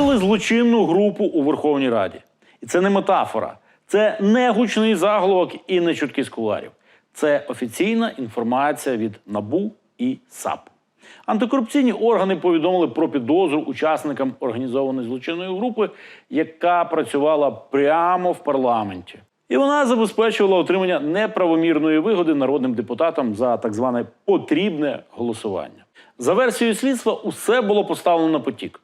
Викрили злочинну групу у Верховній Раді. І це не метафора, це не гучний заголовок і не чутки з куларів. Це офіційна інформація від НАБУ і САП. Антикорупційні органи повідомили про підозру учасникам організованої злочинної групи, яка працювала прямо в парламенті. І вона забезпечувала отримання неправомірної вигоди народним депутатам за так зване потрібне голосування. За версією слідства, усе було поставлено на потік.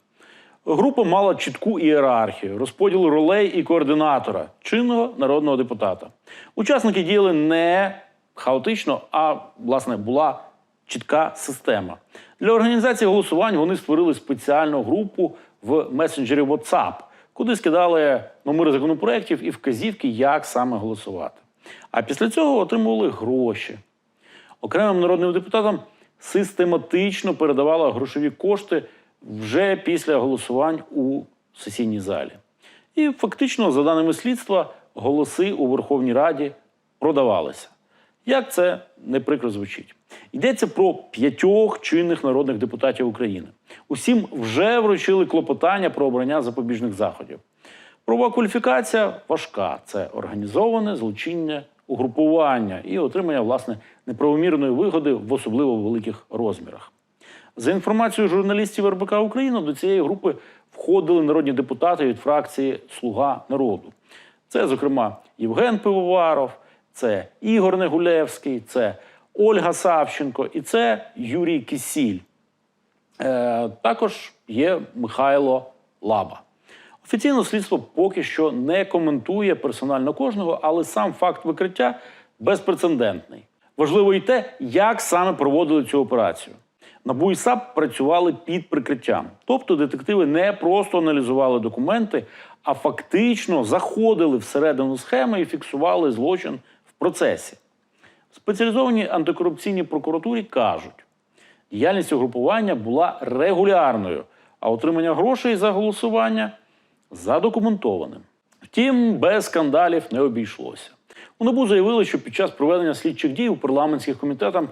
Група мала чітку ієрархію, розподіл ролей і координатора чинного народного депутата. Учасники діяли не хаотично, а власне була чітка система. Для організації голосувань вони створили спеціальну групу в месенджері WhatsApp, куди скидали номери законопроєктів і вказівки, як саме голосувати. А після цього отримували гроші. Окремим народним депутатам систематично передавала грошові кошти вже після голосувань у сесійній залі. І фактично, за даними слідства, голоси у Верховній Раді продавалися. Як це не прикро звучить? Йдеться про п'ятьох чинних народних депутатів України. Усім вже вручили клопотання про обрання запобіжних заходів. Правова кваліфікація важка це організоване злочинне угрупування і отримання власне неправомірної вигоди в особливо великих розмірах. За інформацією журналістів РБК Україна, до цієї групи входили народні депутати від фракції Слуга народу. Це, зокрема, Євген Пивоваров, це Ігор Негулевський, це Ольга Савченко і це Юрій Кисіль. Е, також є Михайло Лаба. Офіційно слідство поки що не коментує персонально кожного, але сам факт викриття безпрецедентний. Важливо і те, як саме проводили цю операцію. НАБУ і САП працювали під прикриттям. Тобто детективи не просто аналізували документи, а фактично заходили всередину схеми і фіксували злочин в процесі. В спеціалізованій антикорупційній прокуратурі кажуть, діяльність угрупування була регулярною, а отримання грошей за голосування задокументованим. Втім, без скандалів не обійшлося. У НАБУ заявили, що під час проведення слідчих дій у парламентських комітетах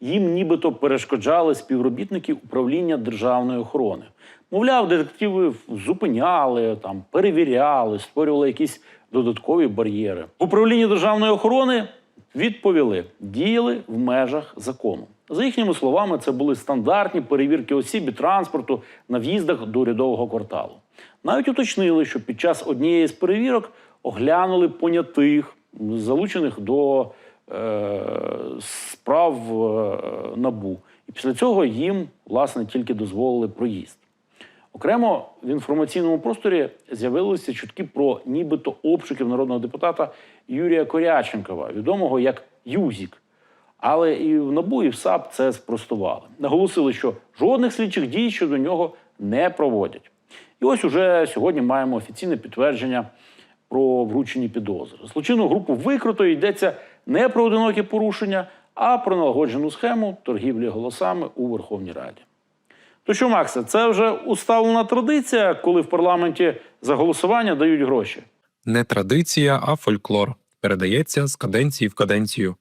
їм нібито перешкоджали співробітники управління державної охорони. Мовляв, детективи зупиняли, там, перевіряли, створювали якісь додаткові бар'єри. В управлінні державної охорони відповіли, діяли в межах закону. За їхніми словами, це були стандартні перевірки осіб і транспорту на в'їздах до урядового кварталу. Навіть уточнили, що під час однієї з перевірок оглянули понятих, залучених до справ е, набу. І після цього їм, власне, тільки дозволили проїзд. Окремо в інформаційному просторі з'явилися чутки про нібито обшуків народного депутата Юрія Коряченкова, відомого як Юзік. Але і в НАБУ, і в САП це спростували. Наголосили, що жодних слідчих дій щодо нього не проводять. І ось уже сьогодні маємо офіційне підтвердження про вручені підозри. Злочинну групу викрито йдеться не про одинокі порушення, а про налагоджену схему торгівлі голосами у Верховній Раді. То що, Максе, це вже усталена традиція, коли в парламенті за голосування дають гроші. Не традиція, а фольклор. Передається з каденції в каденцію.